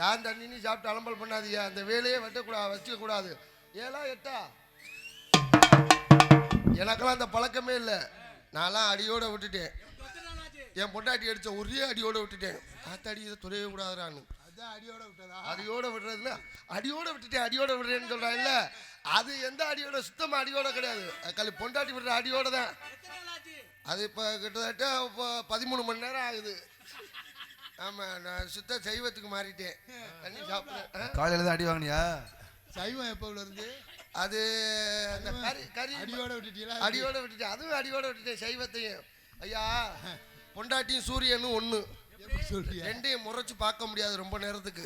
யார் தண்ணி சாப்பிட்டு அலம்பல் பண்ணாதீங்க. அந்த வேலையே வெட்டக்கூடாது வச்சுக்க கூடாது ஏழா எட்டா? எனக்கெல்லாம் அந்த பழக்கமே இல்லை. நான்லாம் அடியோட விட்டுட்டேன். என் பொண்டாட்டி அடிச்ச ஒரே அடியோட விட்டுட்டேன். ஆத்தாடி இதை துறைய கூடாதுறான்னு அடியோட விட்டதா? அடியோட விடுறதுல அடியோட விட்டுட்டேன் அடியோட விடுறேன்னு சொல்றாங்கல்ல. அது எந்த அடியோட? சுத்தமா அடியோட கிடையாது. கல் பொண்டாட்டி விடுற அடியோட தான் அது இப்போ கிட்டத்தட்ட இப்போ பதிமூணு மணி நேரம் ஆகுது. ஆமாம் நான் சுத்த சைவத்துக்கு மாறிட்டேன். தண்ணி சாப்பிட்றேன் காலையில தான். அடி வாங்கினியா? சைவம் எப்போல இருந்து? அது அந்த கறி கறி அடியோட விட்டுட்டீங்களா அடியோட விட்டுட்டேன். அதுவும் அடியோட விட்டுட்டேன் சைவத்தையும். ஐயா பொண்டாட்டியும் சூரியனும் ஒன்று ரெண்டையும் முறைச்சு பார்க்க முடியாது ரொம்ப நேரத்துக்கு.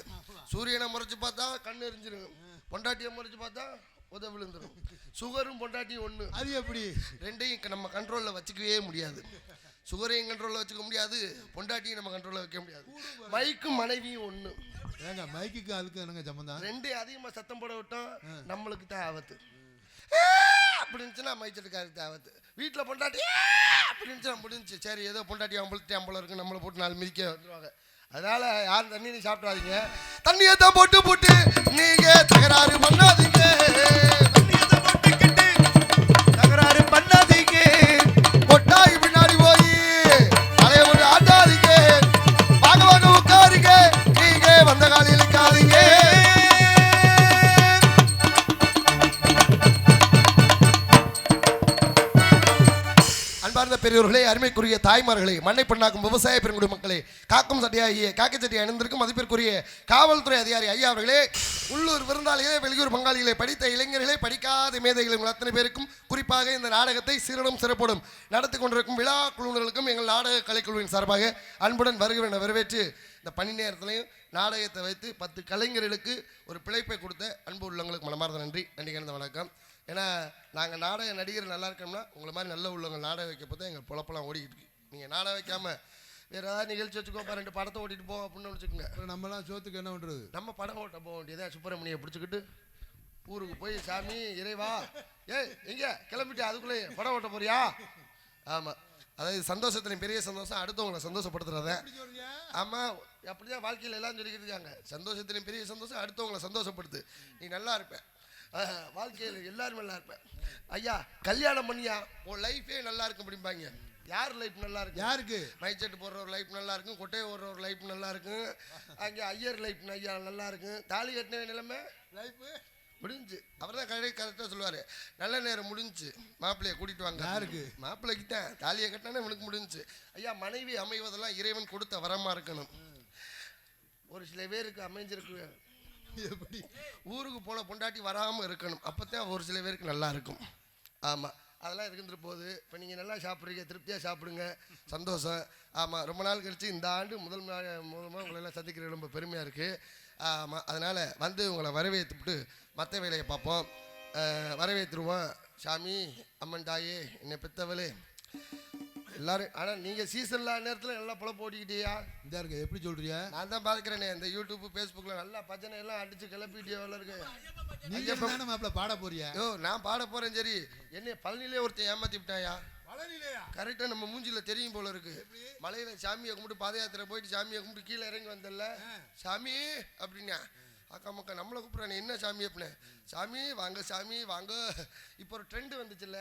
சூரியனை முறைச்சு பார்த்தா கண் எரிஞ்சிடும் பொண்டாட்டியை முறைச்சு பார்த்தா உத விழுந்துடும் சுகரும் பொண்டாட்டியும் ஒன்று அது எப்படி? ரெண்டையும் க- நம்ம கண்ட்ரோலில் வச்சுக்கவே முடியாது. சுகரையும் கண்ட்ரோலில் வச்சுக்க முடியாது பொண்டாட்டியும் நம்ம கண்ட்ரோலில் வைக்க முடியாது. மைக்கும் மனைவியும் ஒன்று ஏங்க மைக்குக்கு அதுக்கு என்னங்க சம்மந்தம் ரெண்டு அதிகமாக சத்தம் போட விட்டோம் நம்மளுக்கு தான் ஆபத்து அப்படி இருந்துச்சுன்னா மைச்சட்டுக்காருக்கு ஆபத்து வீட்டில் பொண்டாட்டி! அப்படி இருந்துச்சுன்னா முடிஞ்சுச்சு சரி ஏதோ பொண்டாட்டி அம்பளத்தி அம்பளம் இருக்கு நம்மளை போட்டு நாலு மிதிக்க வந்துருவாங்க. அதனால யாரும் தண்ணி நீ சாப்பிடாதீங்க. தண்ணியை தான் போட்டு போட்டு நீங்க தகராறு பண்ணாதீங்க. பெரியவர்களே அருமைக்குரிய தாய்மார்களே மண்ணை பண்ணாக்கும் விவசாய பெருங்குடி மக்களே காக்கும் சட்டையாகிய காக்கை சட்டை அணிந்திருக்கும் மதிப்பிற்குரிய காவல்துறை அதிகாரி ஐயா அவர்களே உள்ளூர் விருந்தாளிகளே வெளியூர் பங்காளிகளே படித்த இளைஞர்களே படிக்காத மேதைகளும் அத்தனை பேருக்கும் குறிப்பாக இந்த நாடகத்தை சீரனும் சிறப்போடும் நடத்தி கொண்டிருக்கும் விழா குழுவினர்களுக்கும் எங்கள் நாடக கலைக்குழுவின் சார்பாக அன்புடன் வருகிறேன். வரவேற்று இந்த பணி நேரத்திலையும் நாடகத்தை வைத்து பத்து கலைஞர்களுக்கு ஒரு பிழைப்பை கொடுத்த அன்பு உள்ளவங்களுக்கு மனமார்ந்த நன்றி. நன்றி கலந்த வணக்கம். ஏன்னா நாங்கள் நாடக நடிகர் நல்லா இருக்கோம்னா உங்களை மாதிரி நல்ல உள்ளவங்க நாடகம் வைக்க போது எங்கள் பொழப்பெல்லாம் ஓடிக்கிட்டு இருக்கு. நீங்கள் நாடகம் வைக்காம வேற ஏதாவது நிகழ்ச்சி வச்சுக்கோப்பா ரெண்டு படத்தை ஓட்டிட்டு போ அப்படின்னு வச்சுக்கோங்க நம்மலாம் சோத்துக்கு என்ன பண்றது? நம்ம படம் ஓட்ட போக வேண்டியதா சுப்பிரமணியை பிடிச்சிக்கிட்டு ஊருக்கு போய் சாமி இறைவா ஏய் எங்க? கிளம்பிட்டு அதுக்குள்ளே படம் ஓட்ட போறியா? ஆமாம் அதாவது சந்தோஷத்துல பெரிய சந்தோஷம் அடுத்தவங்களை சந்தோஷப்படுத்துறத. ஆமாம் அப்படிதான் வாழ்க்கையில் எல்லாம் சொல்லிக்கிட்டு இருக்காங்க. சந்தோஷத்திலும் பெரிய சந்தோஷம் அடுத்தவங்களை சந்தோஷப்படுத்து. நீ நல்லா இருப்ப. ஆஹ், வாழ்க்கையில் எல்லாரும் நல்லா இருப்பேன் ஐயா கல்யாணம் பண்ணியா? உன் லைஃபே நல்லா இருக்கும் அப்படிம்பாங்க. யார் லைஃப் நல்லா இருக்கு யாருக்கு? மைச்செட்டு போடுற ஒரு லைஃப் நல்லா இருக்கும் கொட்டையை ஓடுற ஒரு லைஃப் நல்லா இருக்கும் அங்கே ஐயர் லைஃப் ஐயா நல்லா இருக்கும். தாலி கட்டின நிலைமை? லைஃப் முடிஞ்சு. அவர் தான் கடை கரெக்டாக சொல்லுவார். நல்ல நேரம் முடிஞ்சு. மாப்பிள்ளையை கூட்டிட்டு வாங்க. யாருக்கு? மாப்பிள்ளைக்கு தான் தாலியை கட்டினானே இவனுக்கு முடிஞ்சு. ஐயா மனைவி அமைவதெல்லாம் இறைவன் கொடுத்த வரமா இருக்கணும். ஒரு சில பேருக்கு அமைஞ்சிருக்கு எப்படி? ஊருக்கு போன பொண்டாட்டி வராமல் இருக்கணும். அப்போ தான் ஒரு சில பேருக்கு நல்லா இருக்கும். ஆமாம் அதெல்லாம் இருந்துட்டு போகுது. இப்போ நீங்கள் நல்லா சாப்பிட்றீங்க திருப்தியாக சாப்பிடுங்க. சந்தோஷம். ஆமாம் ரொம்ப நாள் கழிச்சு இந்த ஆண்டு முதல் நாள் மூலமாக உங்களை எல்லாம் சந்திக்கிறது ரொம்ப பெருமையாக இருக்குது ஆமாம் அதனால் வந்து உங்களை வரவேற்றுவிட்டு மற்ற வேலையை பார்ப்போம். வரவேற்றுருவோம் சாமி அம்மன் தாயே என்னை பெத்தவளே எல்லாரும் ஆனால் நீங்கள் சீசன் இல்லாத நேரத்தில் நல்லா பொழப்பு ஓட்டிக்கிட்டியா இந்த இருக்க எப்படி சொல்றியா நான் தான் பார்க்குறேனே இந்த யூடியூப் ஃபேஸ்புக்கில் நல்லா பஜனை எல்லாம் அடிச்சு கிளப்பிட்டியோ இருக்கு. நீங்க தானே மாப்பிள்ள பாட போறியா யோ நான் பாட போறேன் சரி. என்னை பழனிலே ஒருத்தன் ஏமாத்தி விட்டாயா? கரெக்டாக நம்ம மூஞ்சில தெரியும் போல இருக்கு. மலையில சாமியை கும்பிட்டு பாத யாத்திரை போயிட்டு சாமியை கும்பிட்டு கீழே இறங்கி வந்தல்ல. சாமி அப்படின்னா அக்கா மக்கா நம்மளை கூப்பிட்றானே என்ன சாமி அப்படின்னு? சாமி வாங்க சாமி வாங்க. இப்போ ஒரு ட்ரெண்ட் வந்துச்சுல்ல?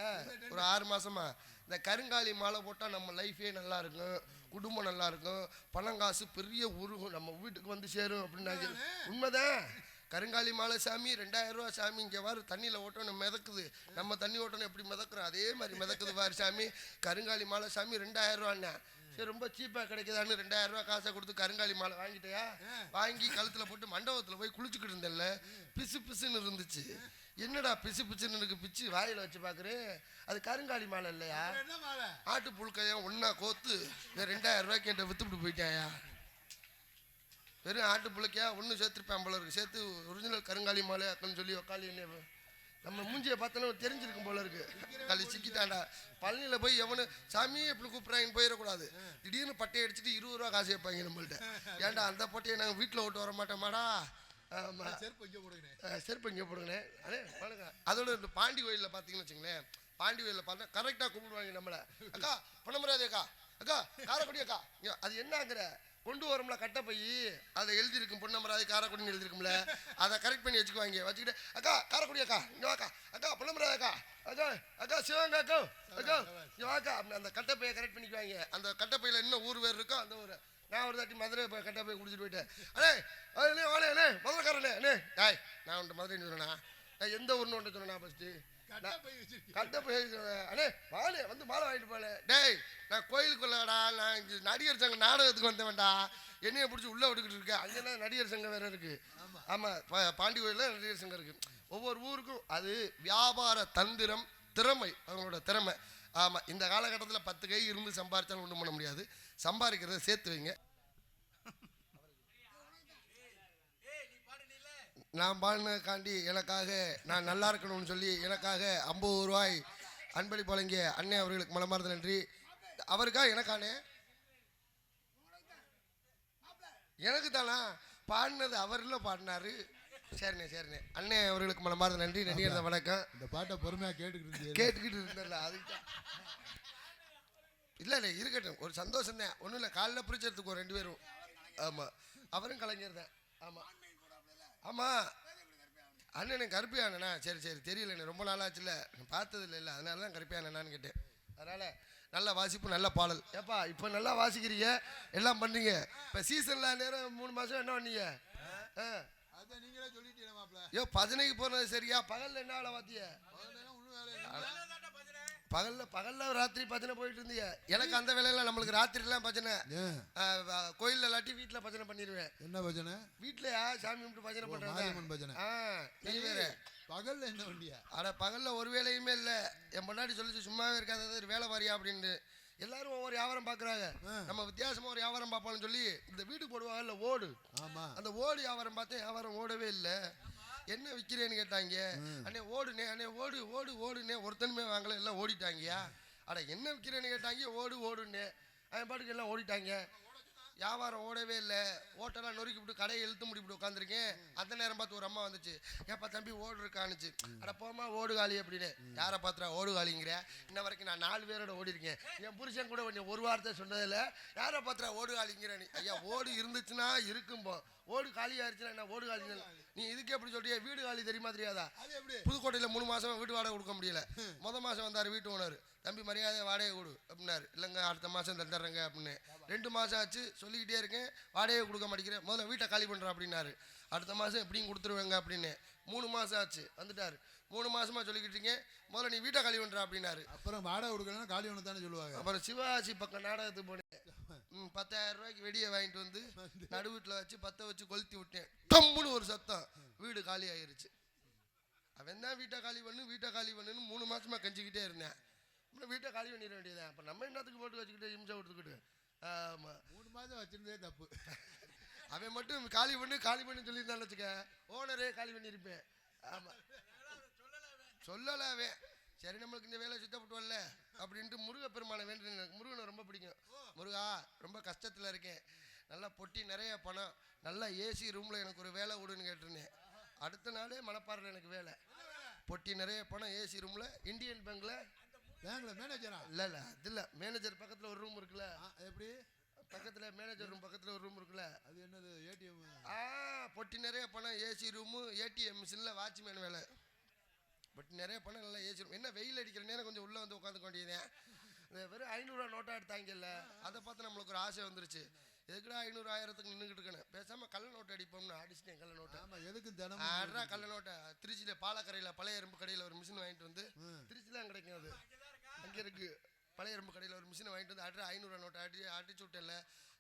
ஒரு ஆறு மாசமா. இந்த கருங்காலி மாலை போட்டால் நம்ம லைஃபே நல்லா இருக்கும். குடும்பம் நல்லா இருக்கும். பணம் காசு பெரிய உருகும். நம்ம வீட்டுக்கு வந்து சேரும் அப்படின்னாங்க உண்மைதான். கருங்காலி மாலை சாமி ரெண்டாயிரம் ரூபா சாமி இங்கே வாரு தண்ணியில் ஓட்டணும் மிதக்குது. நம்ம தண்ணி ஓட்டணும் எப்படி மிதக்குறோம்? அதே மாதிரி மிதக்குது வாரு சாமி. கருங்காலி மாலை சாமி ரெண்டாயிரம் ரூபாண்ணா சரி ரொம்ப சீப்பாக கிடைக்குதான்னு ரெண்டாயிரம் ரூபா காசை கொடுத்து கருங்காலி மாலை வாங்கிட்டியா? வாங்கி கழுத்தில் போட்டு மண்டபத்தில் போய் குளிச்சுக்கிட்டு இருந்தேன்ல. பிசு பிசுன்னு இருந்துச்சு. என்னடா பிசு பிசுன்னு இருக்கு? பிச்சு வாயில் வச்சு பார்க்குறேன் அது கருங்காலி மாலை இல்லையா? ஆட்டு புழுக்கையா ஒன்றா கோத்து ரெண்டாயிரம் ரூபாய்க்கு என்கிட்ட வித்துவிட்டு போயிட்டாயா? வெறும் ஆட்டு புழுக்கையா ஒன்று சேர்த்துருப்பேன் போல இருக்கு. சேர்த்து ஒரிஜினல் கருங்காலி மாலை அக்கன்னு சொல்லி உக்காளி என்ன நம்ம மூஞ்சியை பார்த்தோன்னா தெரிஞ்சிருக்கும் போல இருக்கு. களி சிக்கிட்டாண்டா. பழனியில் போய் எவனு சாமி எப்படி கூப்பிட்றாங்கன்னு போயிடக்கூடாது. திடீர்னு பட்டையை அடிச்சுட்டு இருபது ரூபா காசு வைப்பாங்க நம்மள்ட்ட. ஏன்டா அந்த பட்டையை நாங்கள் வீட்டில் ஓட்டு வர மாட்டோமாடா? ஆமாம் செருப்பு இங்கே போடுங்க அஹ் செருப்பு இங்கே போடுங்கண்ணே அதோட இந்த பாண்டி கோயிலில் பார்த்தீங்கன்னு வச்சுங்களேன் பாண்டி கோயிலில் பார்த்தா கரெக்டாக கும்பிடுவாங்க நம்மளை. அக்கா பண்ண முடியாது அக்கா. அக்கா காரக்குடி அக்கா. அது என்னங்கிற? கொண்டு வரோம்ல கட்டை பை அதை எழுதியிருக்கும் பொன்னமராதி காரைக்குடின்னு எழுதிருக்கும்ல அதை கரெக்ட் பண்ணி வச்சுக்குவாங்க. வச்சுக்கிட்டு அக்கா காரைக்குடி அக்கா இங்கே வாக்கா அக்கா பொன்னமராதி அக்கா அக்கா அக்கா சிவங்க அக்கா அக்கா இங்கே வாக்கா. அந்த கட்டை பையை கரெக்ட் பண்ணிக்குவாங்க. அந்த கட்டை என்ன ஊர் வேறு இருக்கோ அந்த ஊர். நான் ஒரு தாட்டி மதுரை போய் கட்டை போய் குடிச்சிட்டு போயிட்டேன். அண்ணே அண்ணே வாடே அண்ணே மதுரைக்காரண்ணே அண்ணே. டாய் நான் உன்ட்ட மதுரைன்னு சொன்னேண்ணா எந்த ஊர்னு ஒன்று சொன்னேண்ணா ஃபஸ்ட்டு கட்டா போய் அண்ணே வாழை வந்து மாலை வாங்கிட்டு போல. டேய் நான் கோயிலுக்குள்ளடா நான் இங்க நடிகர் சங்கம் நாடகத்துக்கு வந்தவன்டா. என்னைய பிடிச்சி உள்ள விட்டுக்கிட்டு இருக்கேன். அங்கெல்லாம் நடிகர் சங்கம் வேற இருக்கு. ஆமா. ஆமா பா- பாண்டி கோயிலில் நடிகர் சங்கம் இருக்கு. ஒவ்வொரு ஊருக்கும் அது வியாபார தந்திரம் திறமை அவங்களோட திறமை. ஆமா இந்த காலகட்டத்தில் பத்து கை இருந்து சம்பாரிச்சாலும் ஒன்றும் பண்ண முடியாது. சம்பாதிக்கிறத சேர்த்து வைங்க. நான் பாடினதுக்காண்டி எனக்காக நான் நல்லா இருக்கணும்னு சொல்லி எனக்காக ஐம்பது ரூபாய் அன்பளிப்பு வழங்கிய அண்ணே அவர்களுக்கு மனமார்ந்த நன்றி. அவருக்கா எனக்கானே? எனக்கு தானா? பாடினது அவர்ல பாடினாரு. சரிண்ணே சரிண்ணே. அண்ணே அவர்களுக்கு மனமார்ந்த நன்றி. நடிகர் வணக்கம். இந்த பாட்டை பொறுமையா கேட்டுக்கிட்டு கேட்டுக்கிட்டு இருந்தேன்ல அதுக்கு. இல்ல இல்ல இருக்கட்டும். ஒரு சந்தோஷம் தான் ஒன்றும் இல்லை காலைல பிடிச்சதுக்கு ஒரு ரெண்டு பேரும். ஆமா. அவரும் கலைஞர் தான். ஆமா. ஆமா. அண்ணன் கருப்பி அண்ணனா சரி சரி தெரியல ரொம்ப நாளாச்சுல பார்த்தது இல்லை இல்லை அதனால தான் கருப்பி அண்ணனான்னு கேட்டேன். அதனால நல்ல வாசிப்பு நல்ல பாடல். ஏப்பா இப்போ நல்லா வாசிக்கிறீங்க. எல்லாம் பண்ணீங்க இப்போ சீசனில் நேரம் மூணு மாதம் என்ன பண்ணீங்க? ஆ? நீங்களே சொல்லிட்டீங்க ஐயோ பஜனைக்கு போனது சரியா? பகலில் என்ன வேலை பார்த்திய? இல்லை பகல்ல பகல்ல ராத்திரி பஜனை போயிட்டு இருந்தீங்க எனக்கு அந்த வேலையெல்லாம் நம்மளுக்கு ராத்திரிலாம் பஜனை கோயில்ல இல்லாட்டி வீட்டில் பஜனை பண்ணிடுவேன் என்ன பஜனை? வீட்லயா சாமி கும்பிட்டு பஜனை மாரியம்மன் பஜனை. ஆ நீ வேற. பகல்ல என்ன வண்டியா? அட பகல்ல ஒரு வேலையுமே இல்லை. என் முன்னாடி சொல்லிச்சு சும்மாவே இருக்காது வேலை வாரியா அப்படின்னு எல்லாரும் ஒவ்வொரு வியாபாரம் பார்க்குறாங்க ஆ. நம்ம வித்தியாசமா ஒரு வியாபாரம் பார்ப்போம்னு சொல்லி இந்த வீடு போடுவாங்கல்ல ஓடு. ஆமா. அந்த ஓடு வியாபாரம் பார்த்தேன் வியாபாரம் ஓடவே இல்லை. என்ன விற்கிறேன்னு கேட்டாங்க. அண்ணே ஓடுனே அண்ணே ஓடு ஓடு ஓடுனே ஒருத்தனுமே வாங்கல எல்லாம் ஓடிட்டாங்கயா அட என்ன விற்கிறேன்னு கேட்டாங்க ஓடு ஓடுனே. அவன் பாட்டுக்கு எல்லாம் ஓடிட்டாங்க. வியாபாரம் ஓடவே இல்லை. ஓட்டெல்லாம் நொறுக்கி விட்டு கடையை இழுத்து முடிவிட்டு உட்காந்துருக்கேன் அந்த நேரம் பார்த்து ஒரு அம்மா வந்துச்சு. ஏப்பா தம்பி ஓடு இருக்கானுச்சு அட போமா ஓடு காலி அப்படின்னு. யாரை பாத்துறா ஓடு காலிங்கிற? இன்ன வரைக்கும் நான் நாலு பேரோட ஓடி இருக்கேன். என் புருஷன் கூட கொஞ்சம் ஒரு வார்த்தை சொன்னதில்ல. யாரை பாத்துறா ஓடு காலிங்கிற நீ? ஐயா ஓடு இருந்துச்சுன்னா இருக்கும்போ ஓடு காலி ஆயிடுச்சுன்னா என்ன? ஓடு காலி நீ இதுக்கு எப்படி சொல்றியா? வீடு காலி தெரியுமா தெரியாதா? புதுக்கோட்டையில் மூணு மாசமா வீட்டு வாடகை கொடுக்க முடியல. முத மாசம் வந்தார் வீட்டு ஓனர் தம்பி மரியாதை வாடகை கொடு அப்படின்னாரு. இல்லைங்க அடுத்த மாசம் தந்துடுறேங்க அப்படின்னு. ரெண்டு மாசம் ஆச்சு சொல்லிக்கிட்டே இருக்கேன். வாடகை கொடுக்க மாட்டேங்கிறேன். முதல்ல வீட்டை காலி பண்ணுறேன் அப்படின்னாரு. அடுத்த மாசம் எப்படியும் கொடுத்துருவேங்க அப்படின்னு. மூணு மாசம் ஆச்சு வந்துட்டாரு. மூணு மாசமா சொல்லிக்கிட்டு இருக்கேன். முதல்ல நீ வீட்டை காலி பண்ணுற அப்படின்னாரு. அப்புறம் வாடகை கொடுக்கலன்னா காலி ஒன்று தானே சொல்லுவாங்க. அப்புறம் சிவாஜி பக்கம் நாடகத்துக்கு போனேன். ம், பத்தாயிரம் ரூபாய்க்கு வெடியை வாங்கிட்டு வந்து நடு வீட்டில் வச்சு பற்ற வச்சு கொளுத்தி விட்டேன். டம்முன்னு ஒரு சத்தம். வீடு காலி ஆயிருச்சு. அவன் தான் வீட்டை காலி பண்ணு வீட்டை காலி பண்ணுன்னு மூணு மாசமா கெஞ்சிக்கிட்டே இருந்தேன். அப்புறம் வீட்டை காலி பண்ணிட வேண்டியதான் அப்போ நம்ம என்னத்துக்கு போட்டு வச்சுக்கிட்டு இம்சை கொடுத்துக்கிட்டு? ஆமாம் மூணு மாதம் வச்சிருந்தே தப்பு. அவன் மட்டும் காலி பண்ணு காலி பண்ணு சொல்லியிருந்தான்னு வச்சுக்க. ஓனரே காலி பண்ணியிருப்பேன். ஆமாம் சொல்லலை அவன். சரி நம்மளுக்கு இந்த வேலை சுத்தப்பட்டு வரல அப்படின்ட்டு முருக பெருமானை வேண்டி எனக்கு முருகனை ரொம்ப பிடிக்கும். முருகா ரொம்ப கஷ்டத்தில் இருக்கேன். நல்லா பொட்டி நிறைய பணம். நல்லா ஏசி ரூமில் எனக்கு ஒரு வேலை விடுன்னு கேட்டிருந்தேன். அடுத்த நாளே மணப்பாறையில் எனக்கு வேலை. பொட்டி நிறைய பணம் ஏசி ரூமில் இந்தியன் பேங்க்கில் பேங்க்ல மேனேஜரா இல்லை இல்லை அது இல்லை மேனேஜர் பக்கத்தில் ஒரு ரூம் இருக்குல்ல. எப்படி? பக்கத்தில் மேனேஜர் ரூம் பக்கத்தில் ஒரு ரூம் இருக்குல்ல. அது என்னது ஏடிஎம் ஆ பொட்டி நிறைய பணம் ஏசி ரூமு ஏடிஎம் மிஷினில் வாட்ச்மேன் வேலை. பொட்டி நிறைய பணம் நல்லா ஏசி ரூம் என்ன வெயில் அடிக்கிற நேரம் கொஞ்சம் உள்ளே வந்து உட்காந்துக்க வேண்டியதேன் இந்த வெறும் ஐநூறுரூவா நோட்டாக எடுத்தாங்கல்ல அதை பார்த்து நம்மளுக்கு ஒரு ஆசை வந்துருச்சு. எதுக்குடா ஐநூறு ஆயிரத்துக்கு நின்றுக்கிட்டு இருக்கேன் பேசாமல் கள்ள நோட்டு அடிப்போம்னு அடிச்சிட்டேன் கள்ள நோட்டை. ஆமா எதுக்கு தினமும் ஆடுறா கள்ள நோட்டை. திருச்சியில் பாலக்கரையில் பழைய எறும்பு கடையில் ஒரு மிஷின் வாங்கிட்டு வந்து திருச்சியில் அங்கே கிடைக்கும் அது. அங்கே இருக்கு. பழைய எறும்பு கடையில் ஒரு மிஷினை வாங்கிட்டு வந்து அட்ரா ஐநூறுரூவா நோட்டை அடி அடிச்சு விட்டேன்ல.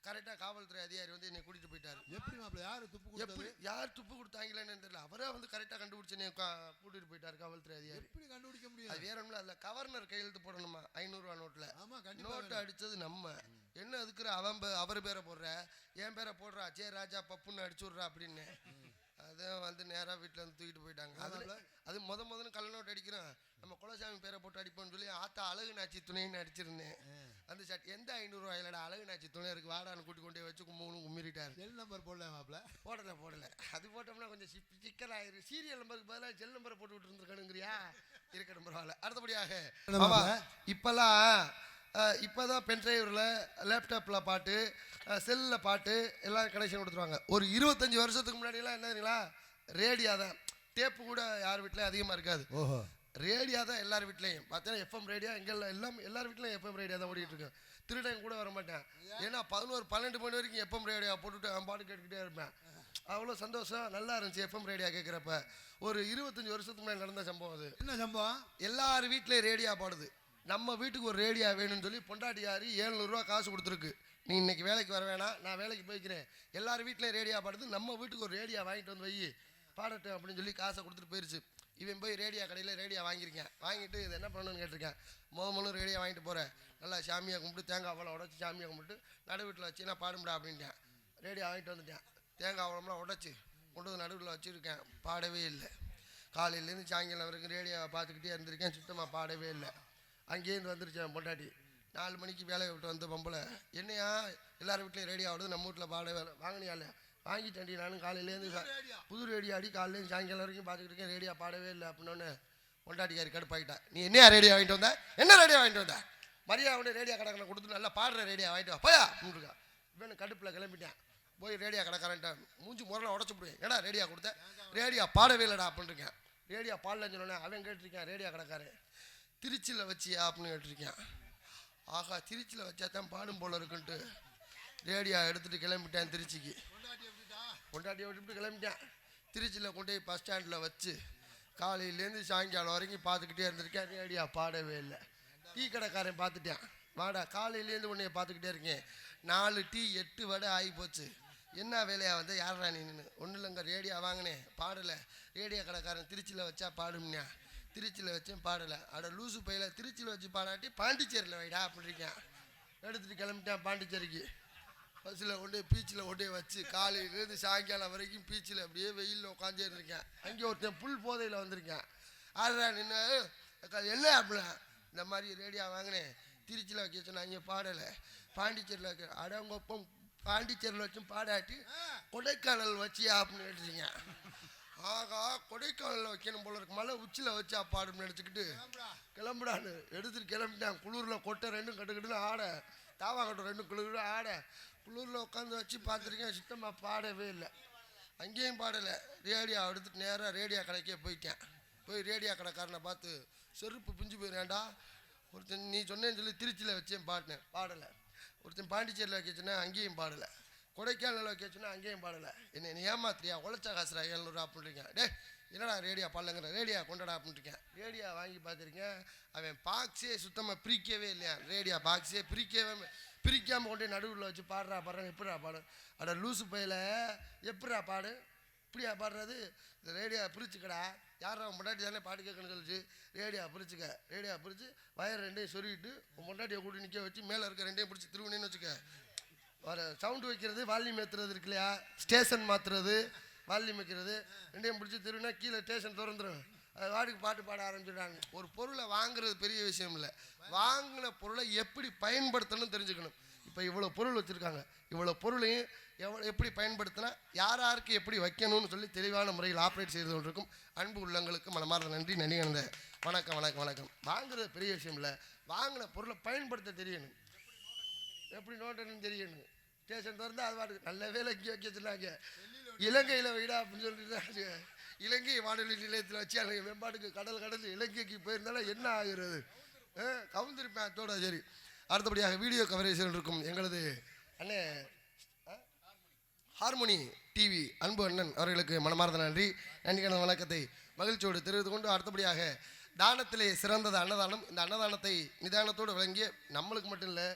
கரெக்டாக காவல்துறை அதிகாரி வந்து என்னை கூட்டிகிட்டு போயிட்டார். எப்படி மாப்பிள யாரு துப்பு எப்படி யார் துப்பு கொடுத்தாங்களேன்னு தெரியல. அவரே வந்து கரெக்டாக கண்டுபிடிச்சு என்னை கா- கூட்டிட்டு போயிட்டார் காவல்துறை அதிகாரி. எப்படி கண்டுபிடிக்க முடியும்? அது வேற ஒன்றும் அதில் கவர்னர் கையெழுத்து போடணுமா? ஐநூறுரூவா நோட்டில். ஆமா கண்டிப்பா நோட்டு அடிச்சது நம்ம. என்ன அதுக்குற அவன் அவர் பேரை போடுற? என் பேரை போடுறா? ஜே ராஜா பப்புன்னு அடிச்சு விட்றா அப்படின்னு. அதான் வந்து நேராக வீட்டில் வந்து தூக்கிட்டு போயிட்டாங்க. அதில் அது முத முதல்ல கள்ள நோட்டு அடிக்கிறோம். நம்ம குலசாமி பேரை போட்டு அடிப்போம்னு சொல்லி ஆத்தா அழகு நாச்சி துணைன்னு அடிச்சிருந்தேன். அந்த சட் எந்த ஐநூறுரூவா இல்லடா அழகு நாச்சி துணை இருக்கு? வாடான்னு கூட்டி கொண்டு போய் வச்சு கும்பகோணம் கும்மிரிட்டாரு செல் நம்பர் போடல மாப்பிள? போடல போடல. அது போட்டோம்னா கொஞ்சம் சிக்கல் ஆயிரு. சீரியல் நம்பருக்கு பதிலாக செல் நம்பரை போட்டு விட்டு இருந்திருக்கணுங்கிறியா இருக்கட்டும் பரவாயில்ல. அடுத்தபடியாக? இப்பெல்லாம் இப்போ தான் பென்ட்ரைவில் லேப்டாப்பில் பாட்டு செல்லில் பாட்டு எல்லாம் கனெக்ஷன் கொடுத்துருவாங்க. ஒரு இருபத்தஞ்சி வருஷத்துக்கு முன்னாடிலாம் என்ன தெரியுங்களா? ரேடியோ தான். டேப்பு கூட யார் வீட்லையும் அதிகமாக இருக்காது. ஓஹோ. ரேடியோ தான் எல்லார் வீட்லேயும். பார்த்தீங்கன்னா எஃப்எம் ரேடியோ எங்கெல்லாம் எல்லாம் எல்லார் வீட்லையும் எஃப்எம் ரேடியோ தான் ஓடிட்டு இருக்கு. திருடன் கூட வர மாட்டேன். ஏன்னா பதினோரு பன்னெண்டு மணி வரைக்கும் எஃப்எம் ரேடியோ போட்டுட்டு அவன் பாட்டு கேட்டுக்கிட்டே இருப்பேன். அவ்வளோ சந்தோஷம். நல்லா இருந்துச்சு எஃப்எம் ரேடியோ கேட்குறப்ப ஒரு இருபத்தஞ்சி வருஷத்துக்கு முன்னாடி நடந்த சம்பவம் அது. என்ன சம்பவம்? எல்லார் வீட்லேயும் ரேடியோ பாடுது. நம்ம வீட்டுக்கு ஒரு ரேடியோ வேணும்னு சொல்லி பொண்டாட்டியாரி ஏழ்நூறுரூவா காசு கொடுத்துருக்கு. நீ இன்றைக்கி வேலைக்கு வர வேணாம் நான் வேலைக்கு போய்க்கிறேன். எல்லார் வீட்லேயும் ரேடியோ பாடுது நம்ம வீட்டுக்கு ஒரு ரேடியோ வாங்கிட்டு வந்து வை. பாடட்டும் அப்படின்னு சொல்லி காசை கொடுத்துட்டு போயிடுச்சு இவன் போய் ரேடியோ கடையில் ரேடியோ வாங்கியிருக்கேன். வாங்கிட்டு இது என்ன பண்ணணும்னு கேட்டிருக்கேன். மோமலும் ரேடியா ரேடியோ வாங்கிட்டு போகிறேன் நல்லா சாமியை கும்பிட்டு தேங்காய் பழம் உடச்சி சாமியை கும்பிட்டு நடு வீட்டில் வச்சு நான் பாடும்டா? அப்படின்ட்டேன். ரேடியோ வாங்கிட்டு வந்துட்டேன். தேங்காய் பழம்லாம் உடச்சி கொண்டு வந்து நடுவில் வச்சுருக்கேன். பாடவே இல்லை. காலையிலேருந்து சாயங்காலம் வரைக்கும் ரேடியோவை பார்த்துக்கிட்டே இருந்திருக்கேன். சுத்தமாக பாடவே இல்லை. அங்கேருந்து வந்துருச்சேன் பொண்டாட்டி. நாலு மணிக்கு வேலையை விட்டு வந்த பொம்பளை. என்னையா? எல்லார் வீட்லேயும் ரேடியோ ஆடுது நம்ம வீட்டில் பாட வேலை வாங்கினியால வாங்கிட்டேன்டி நானும் காலையிலேருந்து புது ரேடியோ ஆடி காலையிலேருந்து சாயங்காலம் வரைக்கும் பார்த்துக்கிட்டு இருக்கேன். ரேடியோ பாடவே இல்லை அப்படின்னோடனே பொண்டாட்டிக்காரி கடுப்பாயிட்டா. நீ என்னையா ரேடியோ வாங்கிட்டு வந்த? என்ன ரேடியோ வாங்கிட்டு வந்த? மரியாதை ரேடியோ கடைக்காரனை கொடுத்து நல்லா பாடுற ரேடியோ வாங்கிட்டு வா. போயா அப்படின்னு இருக்கா இவனு கடுப்பில் கிளம்பிட்டேன். போய் ரேடியோ கடைக்காரன்ட்ட மூஞ்சி முறையில் உடச்சு போடுவேன் ஏடா ரேடியோ கொடுத்தேன் ரேடியோ பாடவே இல்லைடா அப்படின்ட்டுருக்கேன் ரேடியோ பாடலன்னு சொன்னோன்னே அவன் கேட்டிருக்கேன் ரேடியோ கடைக்காரன். திருச்சியில் வச்சியா அப்படின்னு கேட்டிருக்கேன். ஆகா திருச்சியில் வச்சா தான் பாடும் போல இருக்குன்ட்டு ரேடியோ எடுத்துகிட்டு கிளம்பிட்டேன் திருச்சிக்கு. பொண்டாட்டியை விட்டுட்டு? கிளம்பிட்டேன். திருச்சியில் கொண்டு போய் பஸ் ஸ்டாண்டில் வச்சு காலையிலேருந்து சாயங்காலம் வரைக்கும் பார்த்துக்கிட்டே இருந்திருக்கேன். ரேடியோ பாடவே இல்லை. டீ கடைக்காரன் பார்த்துட்டேன். வாடா காலையிலேருந்து உன்னைய பார்த்துக்கிட்டே இருக்கேன். நாலு டீ எட்டு வடை ஆகி போச்சு. என்ன வேலையா வந்து? யாரா நின்று ஒன்றும் இல்லைங்க ரேடியோ வாங்கினேன். பாடலை. ரேடியோ கடைக்காரன் திருச்சியில் வச்சா பாடும்னா திருச்சியில் வச்சேன் பாடலை. அட லூசு பையில திருச்சியில் வச்சு பாடாட்டி பாண்டிச்சேரியில் வைடா அப்படிருக்கேன் எடுத்துகிட்டு கிளம்பிட்டேன் பாண்டிச்சேரிக்கு. பஸ்ஸில் கொண்டு போய் பீச்சில் கொண்டு போய் வச்சு காலையிலேருந்து சாயங்காலம் வரைக்கும் பீச்சில் அப்படியே வெயிலில் உட்காந்தே அங்கே ஒருத்தன் புல் போதையில் வந்திருக்கேன். ஆடுறா நின்று என்ன அப்படின்னா இந்த மாதிரி ரேடியோ வாங்கினேன். திருச்சியில் வைக்க சொன்னாங்க பாடலை. பாண்டிச்சேரியில் வைக்க அடங்கொப்பம் பாண்டிச்சேரியில் வச்சும் பாடாட்டி கொடைக்கானல் வச்சியா? அப்படின்னு கேட்டுருங்க ஆகா கொடைக்கானலில் வைக்கணும் போல இருக்கு. மலை உச்சியில் வச்சா பாடுன்னு நினச்சிக்கிட்டு கிளம்புடான்னு எடுத்துட்டு கிளம்பிட்டேன். குளிரில் கொட்டை ரெண்டும் கட்டுக்கிட்டுன்னு ஆட. தாவா கட்டும் ரெண்டும் குளிர் ஆட. குளிரில் உட்காந்து வச்சு பார்த்துருக்கேன் சுத்தமாக பாடவே இல்லை. அங்கேயும் பாடலை. ரேடியோ எடுத்துட்டு நேராக ரேடியோ கடைக்கே போயிட்டேன். போய் ரேடியோ கடைக்காரனை பார்த்து செருப்பு பிஞ்சு போயிடேன்டா ஒருத்தன் நீ சொன்னேன்னு சொல்லி திருச்சியில் வச்சேன் பாடினேன் பாடலை. ஒருத்தன் பாண்டிச்சேரியில் வைக்க சொன்னேன் அங்கேயும் பாடலை. கொடைக்கானலில் வைக்க சொன்னா அங்கேயும் பாடலை. என்ன நீ ஏமாத்திரியா உழைச்ச காசுரா எழுநூறுவா அப்படின்றீங்க. டே என்னடா ரேடியோ பாடலங்கிற? ரேடியோ கொண்டடா அப்படின்ட்டுருக்கேன் ரேடியோ வாங்கி பார்த்துருக்கேன். அவன் பாக்ஸே சுத்தமாக பிரிக்கவே இல்லையா? ரேடியோ பாக்ஸே பிரிக்கவே பிரிக்காமல் கொண்டு நடுவில் வச்சு பாடுறா பாடுறேன். எப்படிடா பாடு? அட லூசு பையில. எப்படிடா பாடு? இப்படியா பாடுறது? இந்த ரேடியோ பிரிச்சுக்கடா. யார் முன்னாடி தானே பாட்டு கேட்கணும்னு சொல்லிச்சு. ரேடியோ பிரிச்சுக்க. ரேடியோ பிரித்து வயர் ரெண்டையும் சொருகிட்டு உன் முன்னாடியை கூட்டி நிற்க வச்சு மேலே இருக்க ரெண்டையும் பிடிச்சி திருவினேன்னு வச்சுக்க. வர சவுண்டு வைக்கிறது வால்யூம் ஏற்றுறது இருக்கு இல்லையா? ஸ்டேஷன் மாற்றுறது வால்யூம் வைக்கிறது. ரெண்டையும் பிடிச்சி திருவினா கீழே ஸ்டேஷன் திறந்துடும் அது வாடிக்கு பாட்டு பாட ஆரம்பிச்சிடுறாங்க. ஒரு பொருளை வாங்குறது பெரிய விஷயம் இல்லை. வாங்கின பொருளை எப்படி பயன்படுத்தணும்னு தெரிஞ்சுக்கணும். இப்போ இவ்வளோ பொருள் வச்சுருக்காங்க. இவ்வளோ பொருளையும் எவ்வளோ எப்படி பயன்படுத்தினா யார் யாருக்கு எப்படி வைக்கணும்னு சொல்லி தெளிவான முறையில் ஆப்ரேட் செய்து கொண்டிருக்கும் அன்பு உள்ளங்களுக்கு மனமார்ந்த நன்றி நன்றி வணக்கம் வணக்கம் வணக்கம். வாங்குறது பெரிய விஷயம் இல்லை. வாங்கின பொருளை பயன்படுத்த தெரியணும். எப்படி நோட்டணும்னு தெரியணும். ஸ்டேஷன் திறந்து அது பாட்டுக்கு நல்ல வேலை இங்கே வைக்க சொன்னாங்க. இலங்கையில் வைடா அப்படின்னு சொல்லிட்டு இலங்கை வானொலி நிலையத்தில் வச்சு அங்கே மேம்பாட்டுக்கு கடல் கடந்து இலங்கைக்கு போயிருந்தாலும் என்ன ஆகிறது? ஆ, கவுந்திருப்பேன் அதோட சரி. அடுத்தபடியாக வீடியோ கவரேஜில் இருக்கும். எங்களது அண்ணே ஹார்மோனி டிவி அன்பு அண்ணன் அவர்களுக்கு மனமார்ந்த நன்றி. நன்றிக்கான வணக்கத்தை மகிழ்ச்சியோடு தெரிவித்து கொண்டு அடுத்தபடியாக தானத்திலே சிறந்தது அன்னதானம். இந்த அன்னதானத்தை நிதானத்தோடு வழங்கிய நம்மளுக்கு மட்டும் இல்லை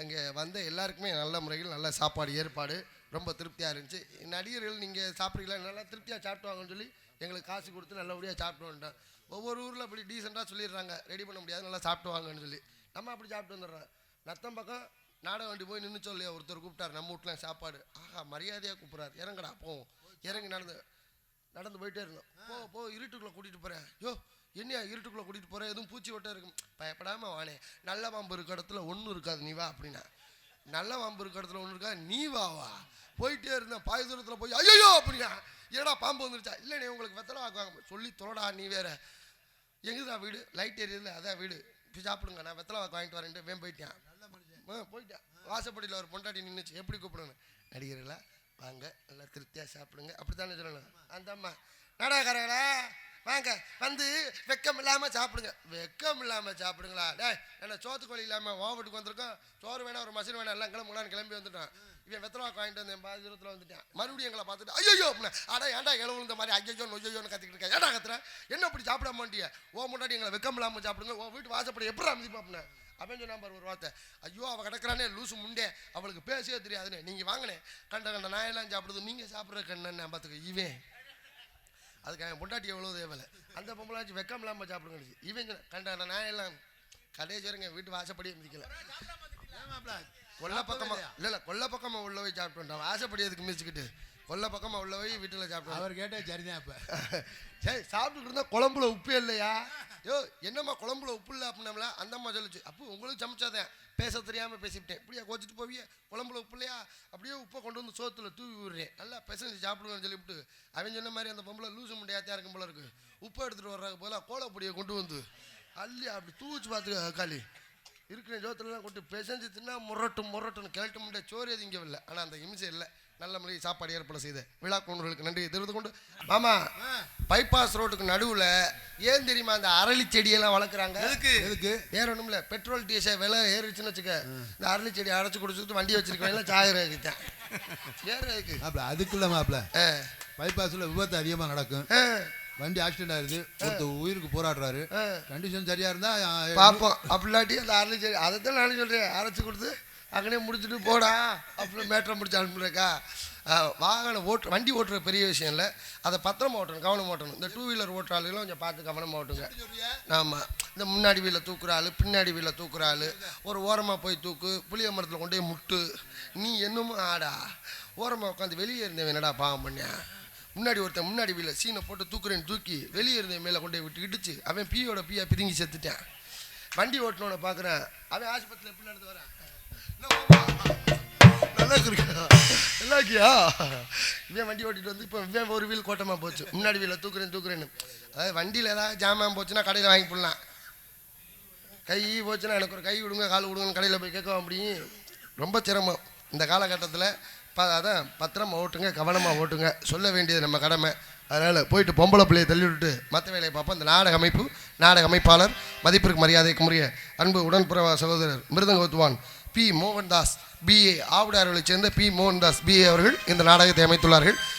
அங்கே வந்த எல்லாருக்குமே நல்ல முறையில் நல்ல சாப்பாடு ஏற்பாடு. ரொம்ப திருப்தியாக இருந்துச்சு. நடிகர்கள் நீங்கள் சாப்பிட்றீங்களா? நல்லா திருப்தியாக சாப்பிட்டுவாங்கன்னு சொல்லி எங்களுக்கு காசு கொடுத்து நல்லபடியாக சாப்பிட்டு வந்துட்டோம். ஒவ்வொரு ஊரில் அப்படி டீசெண்டாக சொல்லிடுறாங்க. ரெடி பண்ண முடியாது. நல்லா சாப்பிட்டு வாங்கன்னு சொல்லி. நம்ம அப்படி சாப்பிட்டு வந்துடுறோம். நத்தம் பக்கம் நாடக வண்டி போய் நின்று சொல்லியா ஒருத்தர் கூப்பிட்டார். நம்ம வீட்டில் சாப்பாடு. ஆஹா மரியாதையாக கூப்பிட்றாரு. இறங்கடா போவோம் இறங்கி நடந்து நடந்து போயிட்டே இருந்தோம். போ போ இருட்டுக்குள்ளே கூட்டிகிட்டு போகிறேன் யோ என்னையா இருட்டுக்குள்ளே கூட்டிகிட்டு போகிறேன் எதுவும் பூச்சி வட்டம் இருக்கும் பயப்படாமல் வானே. நல்ல பாம்பு இருக்க இடத்துல ஒன்றும் இருக்காது. நீ வா அப்படின்னா. நல்ல பாம்பு இருக்க இடத்துல ஒன்று இருக்கா நீ வா வா. போயிட்டே இருந்தேன் பாய் தூரத்தில் போய் ஐயோ அப்படின்னா என்னடா பாம்பு வந்துருச்சா? இல்லைண்ணே உங்களுக்கு வெத்தலை வாக்குவாங்க சொல்லி தொலைடா நீ வேற. எங்குதா வீடு? லைட் எரியுதுல அதான் வீடு. சாப்பிடுங்க நான் வெத்தலை வாக்கு வாங்கிட்டு வரேன்ட்டு வேன் போயிட்டேன். போயிட்டேன் வாசப்படியில் ஒரு பொண்டாட்டி நின்றுச்சு எப்படி கூப்பிடணும் நடிகர்களா வாங்க. நல்லா திருப்தியாக சாப்பிடுங்க. அப்படி தானே சொல்லணும் அந்த அம்மா. நாடகக்காரங்களா? வாங்க வந்து வெக்கம் இல்லாமல் சாப்பிடுங்க. வெக்கம் இல்லாமல் சாப்பிடுங்களா? டே என்ன சோத்துக்கோழி இல்லாமல் ஓவட்டுக்கு வந்திருக்கோம். சோறு வேணா ஒரு மசின் வேணா எல்லாம் கிளம்புங்களான்னு கிளம்பி வந்துட்டான். இவன் வெத்தலை வாங்கிட்டு வந்தேன் பாதி தூரத்தில் வந்துட்டான். மறுபடியும் எங்களை பார்த்துட்டு ஐயோ அடா ஏன்டா இளவு இந்த மாதிரி ஐயோ நொய்யோன்னு கத்திக்கிட்டு இருக்கேன் ஏன்டா என்ன அப்படி சாப்பிட மாட்டிய? ஓ முன்னாடி எங்களை வெக்கம் இல்லாமல் சாப்பிடுங்க. ஓ வீட்டு வாசப்படி எப்படி அமைதி பார்ப்பேன் அப்படின்னு சொன்னா பாரு ஒரு வார்த்தை. ஐயோ அவள் கிடக்கிறானே லூசு முண்டே. அவளுக்கு பேசவே தெரியாதுன்னு. நீங்கள் வாங்கினேன். கண்ட கண்ட நாயெல்லாம் சாப்பிடுது நீங்கள் சாப்பிட்ற கண்ணன்னு பார்த்துக்க இவன் அதுக்கு அவன் பொண்டாட்டி எவ்வளோ தேவலை அந்த பொம்பளாச்சு வெக்கம் இல்லாமல் சாப்பிடுங்க சொன்னா, கண்ட கண்ட நாயெல்லாம் கடைசி வரைங்க வீட்டு வாசப்படியே மிதிக்கல. கொல்ல பக்கமா இல்ல இல்ல கொல்ல பக்கமா உள்ள போய் சாப்பிட்டு வாசப்படி எதுக்கு மிதிச்சுக்கிட்டு? கொல்ல பக்கமா உள்ள போய் வீட்டுல சாப்பிட்டு அவர் கேட்டே சரிதான் இப்ப சரி சாப்பிட்டுட்டு இருந்தா குழம்புல உப்பு இல்லையா? யோ என்னம்மா குழம்புல உப்பு இல்லை அப்படின்னம்ல? அந்த அம்மா சொல்லுச்சு அப்போ உங்களுக்கு சமைச்சாதேன். பேச தெரியாம பேசிவிட்டேன். இப்படியா கோச்சிட்டு போவியே? குழம்புல உப்பு இல்லையா? அப்படியே உப்பை கொண்டு வந்து சோத்துல தூவி விடுறேன். நல்லா பிசைஞ்சு சாப்பிடுங்கன்னு சொல்லிவிட்டு அவன் சொன்ன மாதிரி அந்த பொம்பளை லூசு முண்டையாத்தியா இருக்கும் போல இருக்கு. உப்பை எடுத்துட்டு வர்றாங்க போல கோலப்பொடியை கொண்டு வந்து அள்ளி அப்படி தூச்சு பார்த்துக்க காளி. இருக்கிற ஜோத்துலலாம் கொண்டு பிசைஞ்சு தின்னா முரட்டும் முரட்டுன்னு கேட்டு முண்டை சோறு எதுவும் இங்கே இல்லை ஆனால் அந்த இம்சை இல்லை. நல்ல முறையில் சாப்பாடு ஏற்பாடு செய்த விழா கொண்டவர்களுக்கு நன்றியை தெரிவித்து கொண்டு மாமா பைபாஸ் ரோட்டுக்கு நடுவில் ஏன் தெரியுமா அந்த அரளி செடியெல்லாம் வளர்க்குறாங்க? எதுக்கு? எதுக்கு? வேற ஒன்றும் இல்லை பெட்ரோல் டீசல் விலை ஏறிச்சுன்னு வச்சுக்க இந்த அரளி செடி அடைச்சி குடிச்சுட்டு வண்டி வச்சிருக்கவங்க சாயிரம் இருக்குதான் வேற இருக்கு மாப்பிள அதுக்குள்ள மாப்பிள பைபாஸ்ல விபத்து அதிகமா நடக்கும். வண்டி ஆக்சிடென்ட் ஆயிருது ஒருத்தர் உயிருக்கு போராடுறாரு. ஆ. கண்டிஷன் சரியா இருந்தா பார்ப்போம் அப்படிலாட்டி அந்த அரளி செடி அதை தான் நானும் சொல்கிறேன் அரைச்சி கொடுத்து அங்கனே முடிச்சுட்டு போடா அப்புறம் மேட்டரை முடிச்சு அனுப்புறக்கா வாகனம் ஓட்டு வண்டி ஓட்டுற பெரிய விஷயம் இல்லை. அதை பத்திரமா ஓட்டணும் கவனம் ஓட்டணும். இந்த டூ வீலர் ஓட்டுற ஆளுகளும் கொஞ்சம் பார்த்து கவனமாக ஓட்டுங்க. ஆமாம் இந்த முன்னாடி வீல தூக்குற ஆள் பின்னாடி வீல தூக்குற ஆள் ஒரு ஓரமாக போய் தூக்கு புளிய மரத்தில் கொண்டு போய் முட்டு. நீ என்னமோ ஆடா. ஓரமாக உட்காந்து வெளியே இருந்தவன் என்னடா பாவம் பண்ணியா முன்னாடி ஒருத்தன் முன்னாடி வீல சீனை போட்டு தூக்குறேன்னு தூக்கி வெளியே இருந்த மேலே கொண்டு விட்டு இடிச்சு அவன் பீயோட பீயா பிதுங்கி செத்துட்டான். வண்டி ஓட்டணும்னு பார்க்குறேன் அவன் ஆஸ்பத்திரியில் எப்படி நடந்து வரான்? நல்லா இருக்கா நல்லா இருக்கியா இவன் வண்டி ஓட்டிட்டு வந்து இப்போ இவன் ஒரு வீல் கோட்டமாக போச்சு. முன்னாடி வீல தூக்குறேன் தூக்குறேன்னு. அதாவது வண்டியில் ஏதாவது ஜாமான் போச்சுன்னா கடையில் வாங்கி போடலாம். கை போச்சுன்னா எனக்கு ஒரு கை விடுங்க கால் விடுங்கன்னு கடையில் போய் கேட்க முடியும் ரொம்ப சிரமம். இந்த காலகட்டத்தில் ப அதான் பத்திரமா ஓட்டுங்க கவனமாக ஓட்டுங்க. சொல்ல வேண்டியது நம்ம கடமை. அதனால் போயிட்டு பொம்பளை பிள்ளையை தள்ளி விட்டுட்டு மற்ற வேலையை பார்ப்போம். இந்த நாடக அமைப்பு நாடக அமைப்பாளர் மதிப்பிற்கு மரியாதைக்குரிய அன்பு உடன்புற சகோதரர் மிருதங்கோத்துவான் பி மோகன்தாஸ் பிஏ ஆவுடார்களைச் சேர்ந்த பி மோகன்தாஸ் பிஏ அவர்கள் இந்த நாடகத்தை அமைத்துள்ளார்கள்.